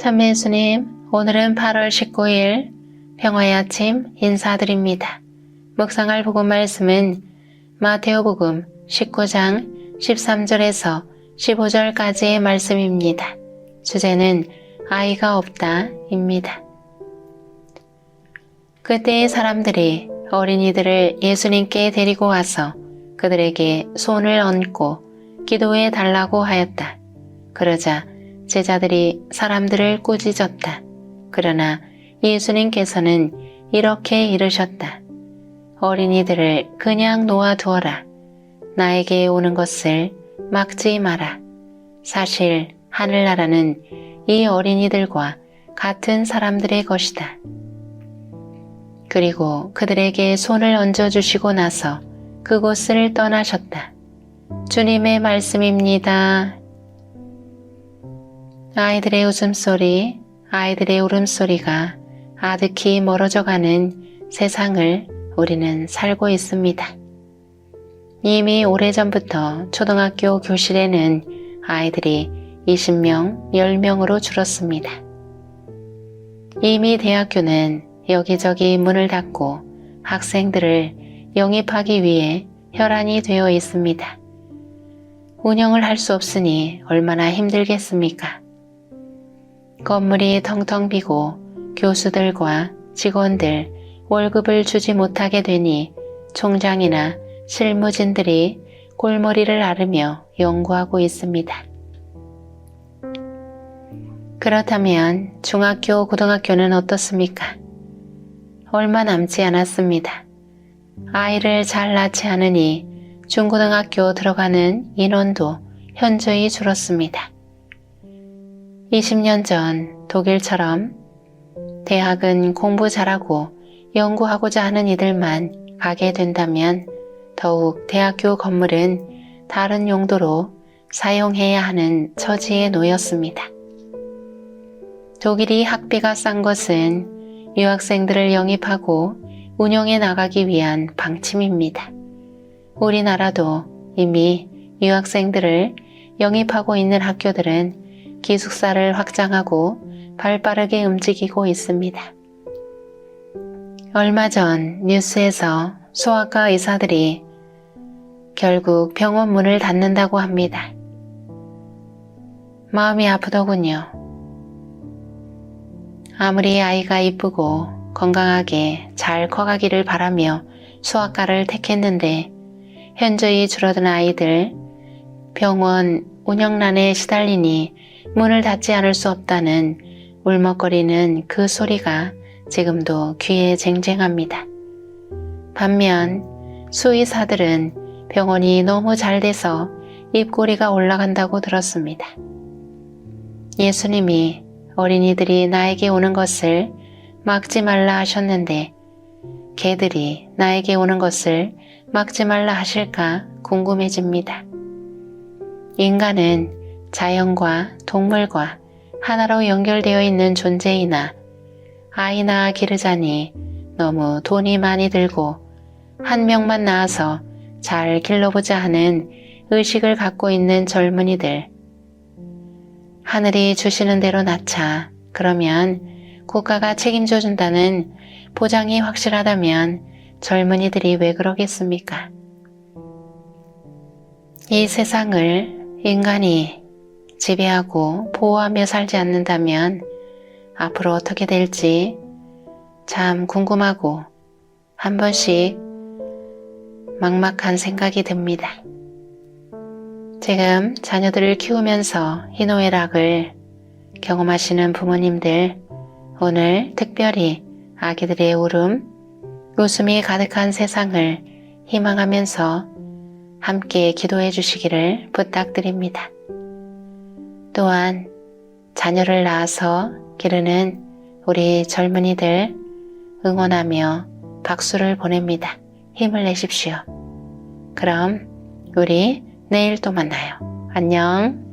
참매 예수님, 오늘은 8월 19일 평화의 아침 인사드립니다. 묵상할 복음 말씀은 마테오 복음 19장 13절에서 15절까지의 말씀입니다. 주제는 아이가 없다입니다. 그때의 사람들이 어린이들을 예수님께 데리고 와서 그들에게 손을 얹고 기도해 달라고 하였다. 그러자 제자들이 사람들을 꾸짖었다. 그러나 예수님께서는 이렇게 이르셨다. 어린이들을 그냥 놓아두어라. 나에게 오는 것을 막지 마라. 사실 하늘나라는 이 어린이들과 같은 사람들의 것이다. 그리고 그들에게 손을 얹어주시고 나서 그곳을 떠나셨다. 주님의 말씀입니다. 아이들의 웃음소리, 아이들의 울음소리가 아득히 멀어져가는 세상을 우리는 살고 있습니다. 이미 오래전부터 초등학교 교실에는 아이들이 20명, 10명으로 줄었습니다. 이미 대학교는 여기저기 문을 닫고 학생들을 영입하기 위해 혈안이 되어 있습니다. 운영을 할 수 없으니 얼마나 힘들겠습니까? 건물이 텅텅 비고 교수들과 직원들 월급을 주지 못하게 되니 총장이나 실무진들이 골머리를 앓으며 연구하고 있습니다. 그렇다면 중학교, 고등학교는 어떻습니까? 얼마 남지 않았습니다. 아이를 잘 낳지 않으니 중고등학교 들어가는 인원도 현저히 줄었습니다. 20년 전 독일처럼 대학은 공부 잘하고 연구하고자 하는 이들만 가게 된다면 더욱 대학교 건물은 다른 용도로 사용해야 하는 처지에 놓였습니다. 독일이 학비가 싼 것은 유학생들을 영입하고 운영해 나가기 위한 방침입니다. 우리나라도 이미 유학생들을 영입하고 있는 학교들은 기숙사를 확장하고 발빠르게 움직이고 있습니다. 얼마 전 뉴스에서 소아과 의사들이 결국 병원 문을 닫는다고 합니다. 마음이 아프더군요. 아무리 아이가 이쁘고 건강하게 잘 커가기를 바라며 소아과를 택했는데 현저히 줄어든 아이들 병원 운영난에 시달리니 문을 닫지 않을 수 없다는 울먹거리는 그 소리가 지금도 귀에 쟁쟁합니다. 반면 수의사들은 병원이 너무 잘 돼서 입꼬리가 올라간다고 들었습니다. 예수님이 어린이들이 나에게 오는 것을 막지 말라 하셨는데 개들이 나에게 오는 것을 막지 말라 하실까 궁금해집니다. 인간은 자연과 동물과 하나로 연결되어 있는 존재이나 아이나 기르자니 너무 돈이 많이 들고 한 명만 낳아서 잘 길러보자 하는 의식을 갖고 있는 젊은이들. 하늘이 주시는 대로 낳자. 그러면 국가가 책임져 준다는 보장이 확실하다면 젊은이들이 왜 그러겠습니까? 이 세상을 인간이 지배하고 보호하며 살지 않는다면 앞으로 어떻게 될지 참 궁금하고 한 번씩 막막한 생각이 듭니다. 지금 자녀들을 키우면서 희노애락을 경험하시는 부모님들 오늘 특별히 아기들의 울음, 웃음이 가득한 세상을 희망하면서 함께 기도해 주시기를 부탁드립니다. 또한 자녀를 낳아서 기르는 우리 젊은이들 응원하며 박수를 보냅니다. 힘을 내십시오. 그럼 우리 내일 또 만나요. 안녕.